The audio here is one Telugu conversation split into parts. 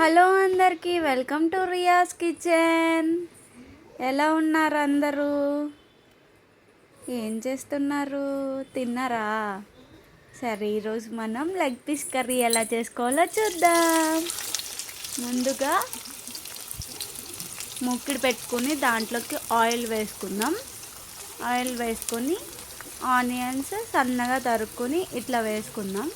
హలో అందరికీ వెల్కమ్ టు రియాస్ కిచెన్. ఎలా ఉన్నారు అందరూ? ఏం చేస్తున్నారు? తిన్నారా? సరే ఈరోజు మనం లెగ్ పీస్ కర్రీ ఎలా చేసుకోవాలో చూద్దాం. ముందుగా ముక్కిడి పెట్టుకుని దాంట్లోకి ఆయిల్ వేసుకుందాం. ఆయిల్ వేసుకొని ఆనియన్స్ సన్నగా తరుక్కుని ఇట్లా వేసుకుందాం.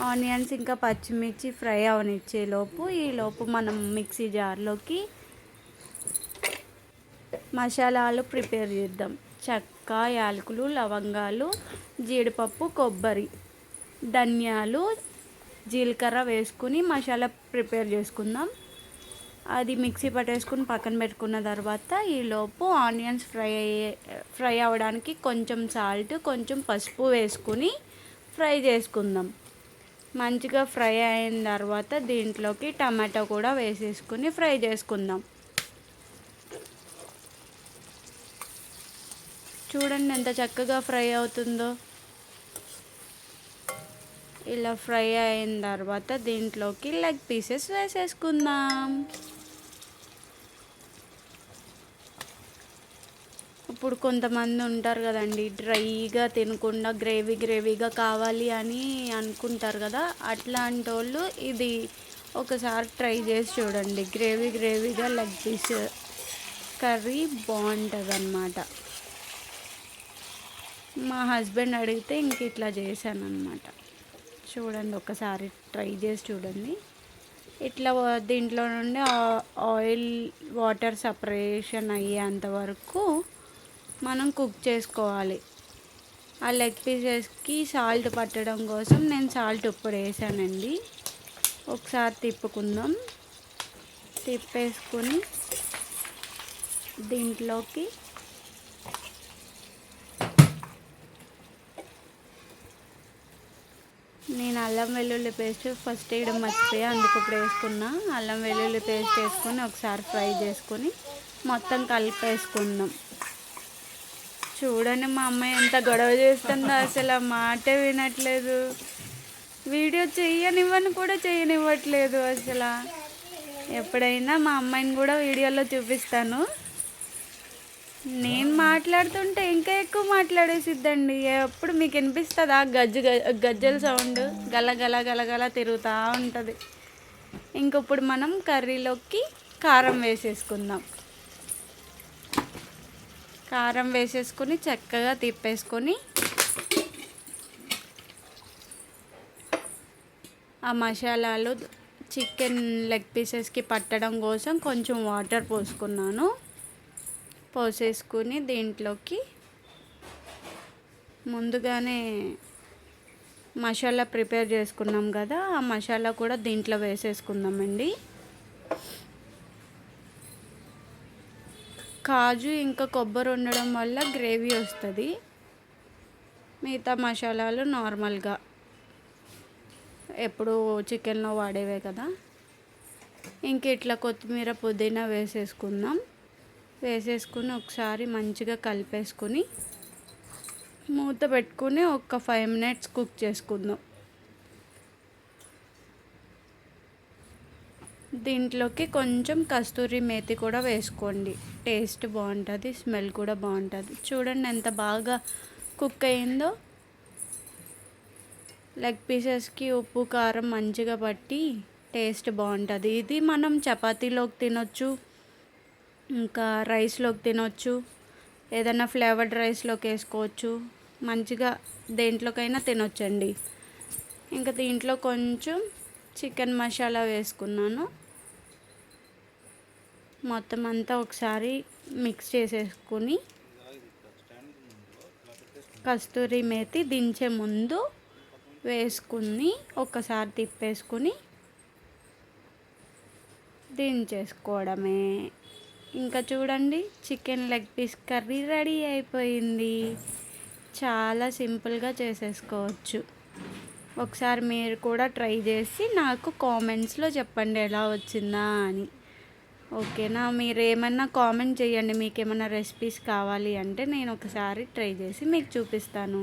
ఆనియన్స్ ఇంకా పచ్చిమిర్చి ఫ్రై అవనిచ్చే లోపు ఈ లోపు మనం మిక్సీ జార్లోకి మసాలాలు ప్రిపేర్ చేద్దాం. చెక్క యాలకులు లవంగాలు జీడిపప్పు కొబ్బరి ధనియాలు జీలకర్ర వేసుకుని మసాలా ప్రిపేర్ చేసుకుందాం. అది మిక్సీ పట్టేసుకుని పక్కన పెట్టుకున్న తర్వాత ఈలోపు ఆనియన్స్ ఫ్రై అయ్యే ఫ్రై అవ్వడానికి కొంచెం సాల్ట్ కొంచెం పసుపు వేసుకుని ఫ్రై చేసుకుందాం. మంచిగా ఫ్రై అయిన తర్వాత దీంట్లోకి టమాటో కూడా వేసేసుకుని ఫ్రై చేసుకుందాం. చూడండి ఎంత చక్కగా ఫ్రై అవుతుందో. ఇలా ఫ్రై అయిన తర్వాత దీంట్లోకి లెగ్ పీసెస్ వేసేసుకుందాం. ఇప్పుడు కొంతమంది ఉంటారు కదండి డ్రైగా తినకుండా గ్రేవీ గ్రేవీగా కావాలి అని అనుకుంటారు కదా అట్లాంటి వాళ్ళు ఇది ఒకసారి ట్రై చేసి చూడండి. గ్రేవీ గ్రేవీగా లెగ్ పీస్ కర్రీ బాగుంటుంది అన్నమాట మా హస్బెండ్ అడిగితే ఇంక ఇట్లా చేశాను అనమాట చూడండి ఒకసారి ట్రై చేసి చూడండి. ఇట్లా దీంట్లో నుండి ఆయిల్ వాటర్ సపరేషన్ అయ్యేంత వరకు మనం కుక్ చేసుకోవాలి. ఆ లెగ్ పీసెస్కి సాల్ట్ పట్టడం కోసం నేను సాల్ట్ ఇప్పుడు వేసానండి. ఒకసారి తిప్పుకుందాం. తిప్పేసుకొని దీంట్లోకి నేను అల్లం వెల్లుల్లి పేస్ట్ ఫస్ట్ వేయడం మర్చిపోయి అందుకు ఇప్పుడు వేసుకున్నా. అల్లం వెల్లుల్లి పేస్ట్ వేసుకొని ఒకసారి ఫ్రై చేసుకొని మొత్తం కలిపేసుకుందాం. చూడండి మా అమ్మాయి ఎంత గొడవ చేస్తుందో అసలు ఆ మాట వినట్లేదు. వీడియో చెయ్యనివ్వని కూడా చేయనివ్వట్లేదు అసలు. ఎప్పుడైనా మా అమ్మాయిని కూడా వీడియోలో చూపిస్తాను. నేను మాట్లాడుతుంటే ఇంకా ఎక్కువ మాట్లాడేసిద్దండి. ఎప్పుడు మీకు వినిపిస్తుందా? గజ్జు గజ్జల సౌండ్ గల గల గల గల తిరుగుతూ ఉంటుంది. ఇంకప్పుడు మనం కర్రీలోకి కారం వేసేసుకుందాం. కారం వేసేసుకొని చక్కగా తిప్పేసుకొని ఆ మసాలాలు చికెన్ లెగ్ పీసెస్కి పట్టడం కోసం కొంచెం వాటర్ పోసుకున్నాను. పోసేసుకుని దీంట్లోకి ముందుగానే మసాలా ప్రిపేర్ చేసుకున్నాం కదా ఆ మసాలా కూడా దీంట్లో వేసేసుకుందామండి. కాజు ఇంకా కొబ్బరి ఉండడం వల్ల గ్రేవీ వస్తుంది. మిగతా మసాలాలు నార్మల్గా. ఎప్పుడు చికెన్లో వాడేవే కదా. ఇంక ఇట్లా కొత్తిమీర పుదీనా వేసేసుకుందాం. వేసేసుకుని ఒకసారి మంచిగా కలిపేసుకుని మూత పెట్టుకుని ఒక ఫైవ్ మినిట్స్ కుక్ చేసుకుందాం. దీంట్లోకి కొంచెం కస్తూరి మేతి కూడా వేసుకోండి. టేస్ట్ బాగుంటుంది స్మెల్ కూడా బాగుంటుంది. చూడండి ఎంత బాగా కుక్ అయిందో. లెగ్ పీసెస్కి ఉప్పు కారం మంచిగా పట్టి టేస్ట్ బాగుంటుంది. ఇది మనం చపాతీలోకి తినొచ్చు ఇంకా రైస్లోకి తినొచ్చు ఏదైనా ఫ్లేవర్డ్ రైస్లోకి వేసుకోవచ్చు. మంచిగా దేంట్లోకైనా తినొచ్చండి. ఇంకా దీంట్లో కొంచెం చికెన్ మసాలా వేసుకున్నాను. మొత్తం అంతా ఒకసారి మిక్స్ చేసేసుకుని కస్తూరి మేతి దించే ముందు వేసుకుని ఒకసారి తిప్పేసుకుని దించేసుకోవడమే. ఇంకా చూడండి chicken leg piece curry ready అయిపోయింది. చాలా సింపుల్గా చేసేసుకోవచ్చు. ఒకసారి మీరు కూడా ట్రై చేసి నాకు కామెంట్స్లో చెప్పండి ఎలా వచ్చిందా అని. ఓకేనా? మీరు ఏమన్నా కామెంట్ చేయండి. మీకు ఏమైనా రెసిపీస్ కావాలి అంటే నేను ఒకసారి ట్రై చేసి మీకు చూపిస్తాను.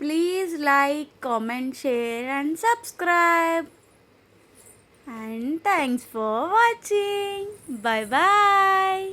Please like comment share and subscribe. And thanks for watching. Bye bye.